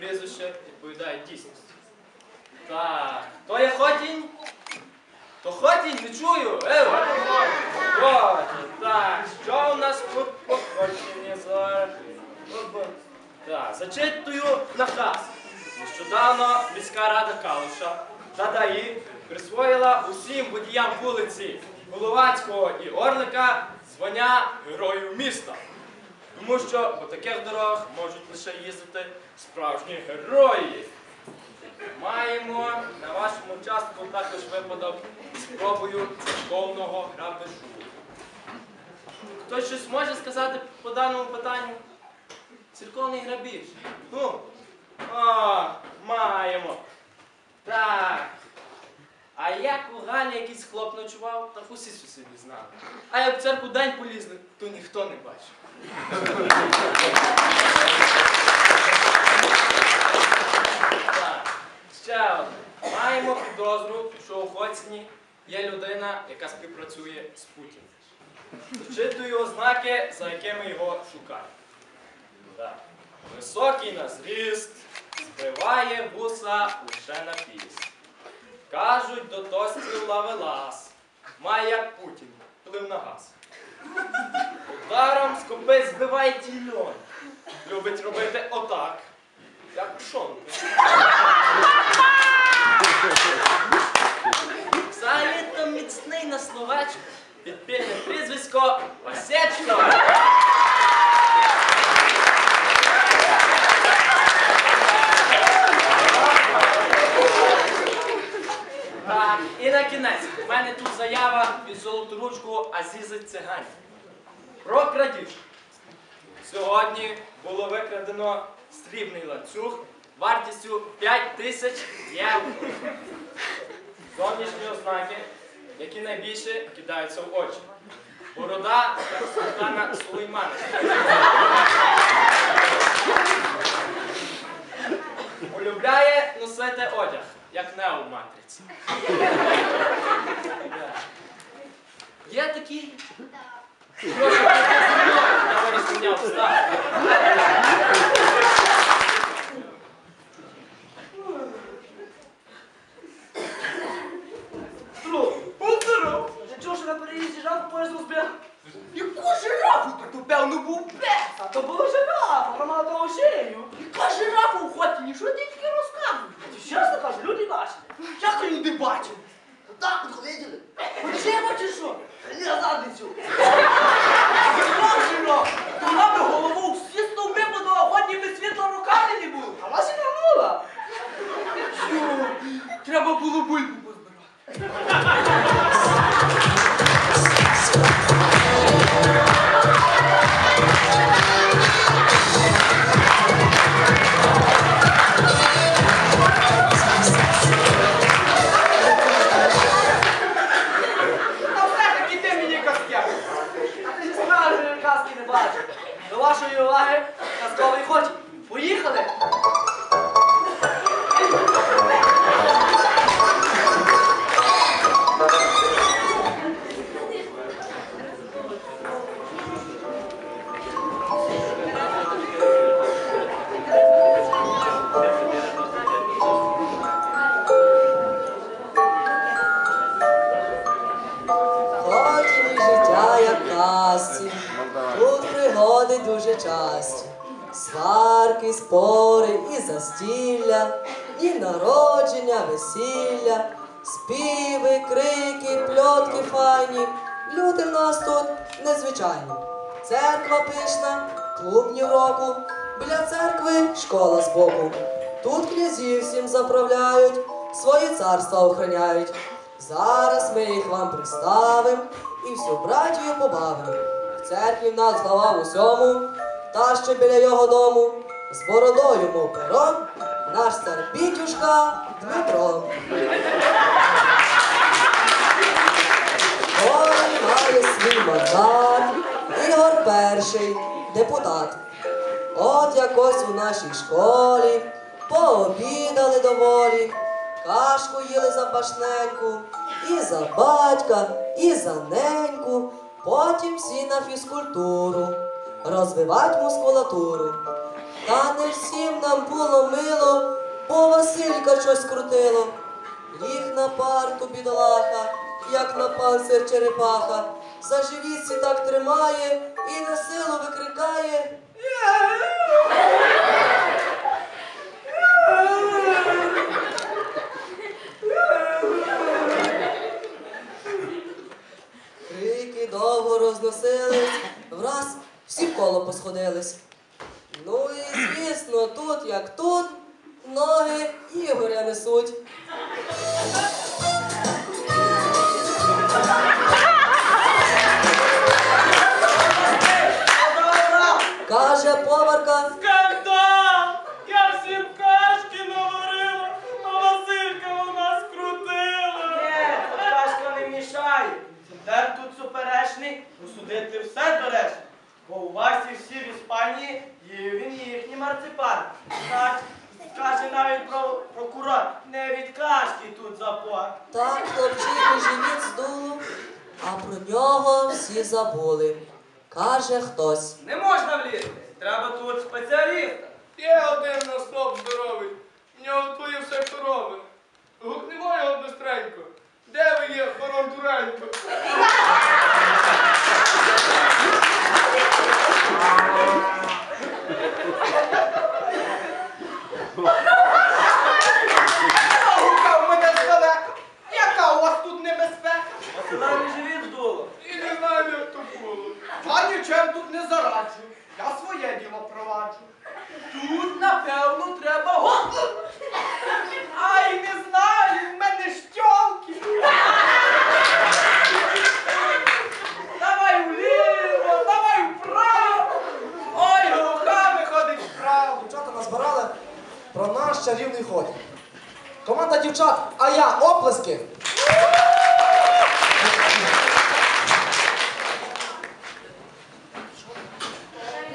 прізвище відповідає дійсності. Так, то є Хотінь? То Хотінь, не чую. Ей! Хотінь, так, що у нас тут по Хотіні зараз? Так, зачитую наказ. Нещодавно міська рада Калуша та ДАІ присвоїла усім водіям вулиці Головацького і Орлика звання Героїв міста. Тому що по таких дорогах можуть лише їздити справжні герої. Маємо на вашому участку також випадок з спробою церковного грабежу. Хтось щось може сказати по даному питанню? Церковний грабіж. Ну, о, маємо. Так. А як у Галі якийсь хлоп ночував, так усі сусіди знали. А як в церкву день полізли, то ніхто не бачив. Так, ще одне. Маємо підозру, що у Хоціні є людина, яка співпрацює з Путіним. Зчитую ознаки, за якими його шукають. Так. Високий на зріст, збиває вуса лише на піс. Кажуть, до тостів лавелас, має як Путін, плив на газ. Ударом з копи збиває тільон. Любить робити отак, як пшонки. Взагалі то міцний на словечку, підпільне прізвисько Осечко. І на кінець. У мене тут заява від золоторучку Азізи Цигані. Про крадіжку. Сьогодні було викрадено срібний ланцюг вартістю 5 тисяч євро. Зовнішні ознаки, які найбільше кидаються в очі. Борода султана Сулеймана. Полюбляє носити одяг, як Нео в матриці. Є такі? Прошу, я виріс мене пльотки. Люди в нас тут незвичайні. Церква пишна, клубні року, біля церкви школа збоку. Тут князі всім заправляють, свої царства охороняють. Зараз ми їх вам представим і всю братію побавим. В церкві в нас глава в усьому, та що біля його дому, з бородою, мов пером, наш цар Пітюшка Дмитро. Грошей, депутат. От якось у нашій школі пообідали доволі, кашку їли запашненьку, і за батька, і за неньку, потім всі на фізкультуру, розвивать мускулатуру. Та не всім нам було мило, бо Василька щось крутило. Ліг на парту бідолаха, як на панцир черепаха, за живітці так тримає і на силу викрикає. Крики довго розносились, враз всі коло посходились. Ну і звісно, тут як тут, ноги Ігоря несуть. Каже поварка, Скандал! Я всім кашки наварила, а Василька у нас крутила. Ні, тут кашка не мішає. Центр тут суперечний, усудити все доречно. Бо у вас і всі в Іспанії є він їхній марципан. Так, каже навіть про прокурор, не від кашки тут запор. так хлопчику живіт здуло, а про нього всі забули. Каже хтось. Не можна тут спеціаліста. Є один на стоп здоровий. В нього твоє все корове. Гукнемо його бистренько. Де ви є, барон Дуренько? Яка у вас тут небезпека? Васила не живіт здуло. І знаю, як то було. Я нічим тут не зараджу. Я своє діло проваджу. Тут, напевно, треба го. Ай, не знаю, в мене щолки. Давай вліво, давай вправо. Ой, глуха виходить вправо. Дівчата назбирали про наш чарівний ход. Команда дівчат, а я оплески.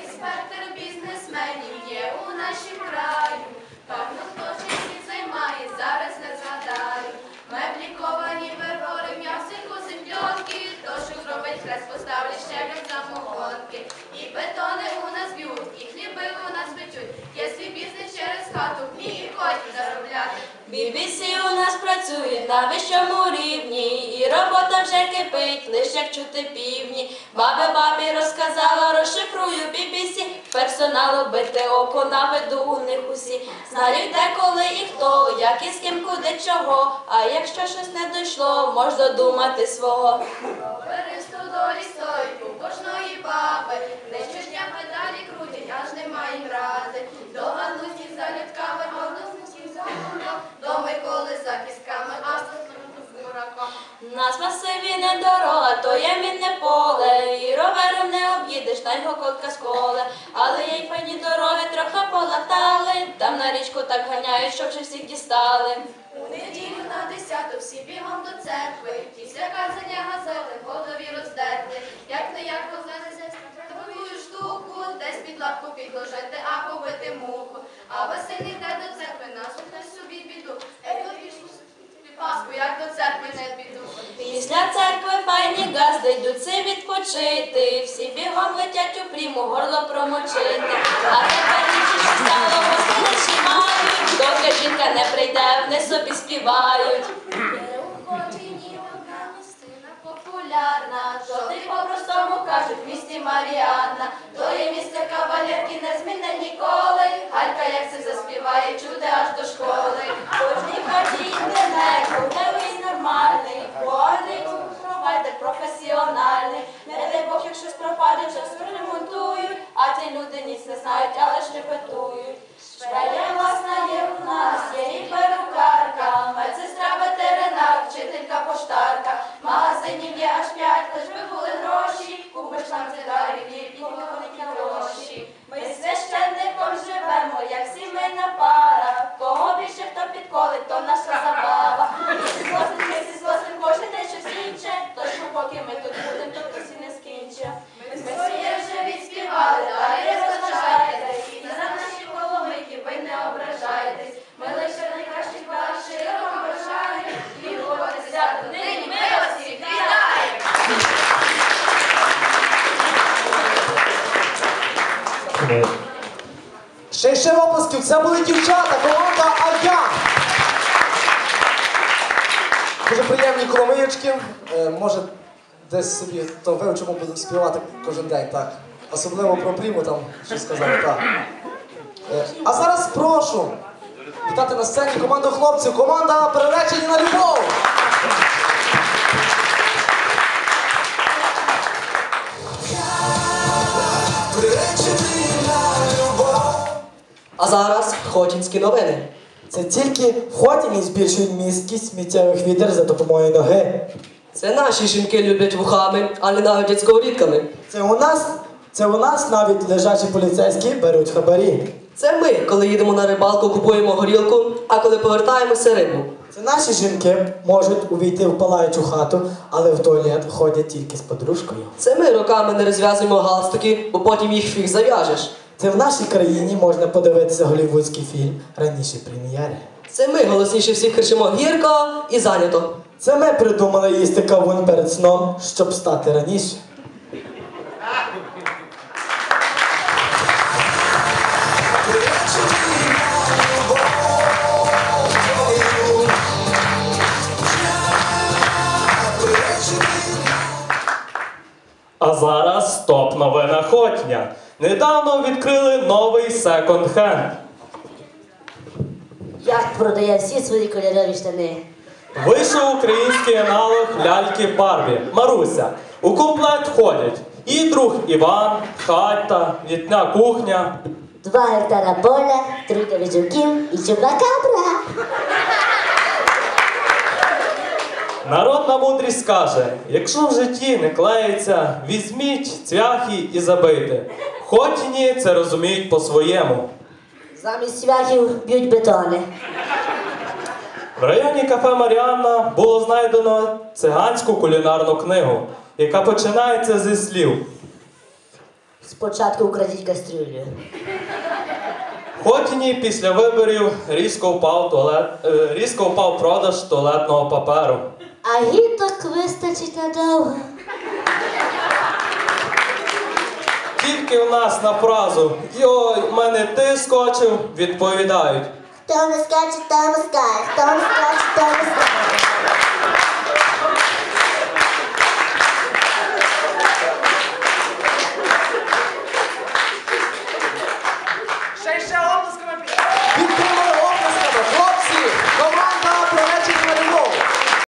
Інспектор бізнесменів є у нашім краю. Певно, хто ж їх всіх займає, зараз не згадаю. Меблі ковані, пергори, м'ясику, земльонки. То, що зробить хрест, поставлять щеблять самогонки. І бетони у нас б'ють, і хліби у нас печуть. Є свій бізнес через хату, вміє котів заробляти. BBC у нас працює на вищому рівні, і робота вже кипить, лиш як чути півні. Баби бабі розказала, розшифрую BBC, персоналу бити око наведу у них усі. Знають де, коли і хто, як і з ким, куди чого. А якщо щось не дійшло, мож додумати свого. Пересту долі стоїть Нас масиві не дорога, то є мінне поле, і ровером не об'їдеш, на його котка сколе. Але є й пані дороги трохи полатали, там на річку так ганяють, щоб вже всіх дістали. У неділю на десяту всі бігом до церкви, після казання газети голові роздерли. Як не як розлезеться таку штуку, десь під лапку підложити, а побити муху. А Василь йде до церкви, насухне собі біду. Паску, як до церкви не піду. Після церкви файні газди йдуть си відпочити, всі бігом летять у пріму, горло промочити. А тепер ніч що стало, гостиничі мають, доки жінка не прийде, вони собі співають. Популярна, жовтий по-простому кажуть в місті Маріанна. То є місце кавалерки не зміне ніколи. Галька як це заспіває, чути аж до школи. Кожній хаті не круглевий нормальний, кожний Тому Ще ще оплесків, це були дівчата, команда Ая. Дуже приємні коломиєчки. Е, може, десь собі то вивчимо, будемо співати кожен день, так. Особливо про пріму там щось сказати, так. Е, а зараз прошу вітати на сцені команду хлопців, команда переречені на любов. Зараз хотінські новини. Це тільки Хотіні збільшують місткість сміттєвих відер за допомогою ноги. Це наші жінки люблять вухами, а ненавидять сковорідками. Це у нас, це у нас навіть лежачі поліцейські беруть хабарі. Це ми, коли їдемо на рибалку, купуємо горілку, а коли повертаємося рибу. Це наші жінки можуть увійти в палаючу хату, але в туалет ходять тільки з подружкою. Це ми роками не розв'язуємо галстуки, бо потім їх фіг зав'яжеш. Це в нашій країні можна подивитися голівудський фільм раніше прем'єри. Це ми голосніше всіх кричимо гірко і зайнято. Це ми придумали їсти кавун перед сном, щоб стати раніше. А зараз топ новина Хотня. Недавно відкрили новий секонд-хенд. Як продає всі свої кольорові штани. Вийшов український аналог ляльки Барбі Маруся. У комплект входять і друг Іван, хата, літня кухня. Два гектара поля, трійка віжуків і чупакабра. Народна мудрість каже: якщо в житті не клеїться, візьміть цвяхи і забийте. Хотіні це розуміють по-своєму. Замість свяхів б'ють бетони. В районі кафе Маріанна було знайдено циганську кулінарну книгу, яка починається зі слів. Спочатку украдіть кастрюлю. Хотіні після виборів різко впав, туалет, е, різко впав продаж туалетного паперу. А гіток вистачить надовго. Тільки в нас на фразу Йой, в мене ти скочив, відповідають. Хто не скаче, тому скай. Хто не скаче, тому скай.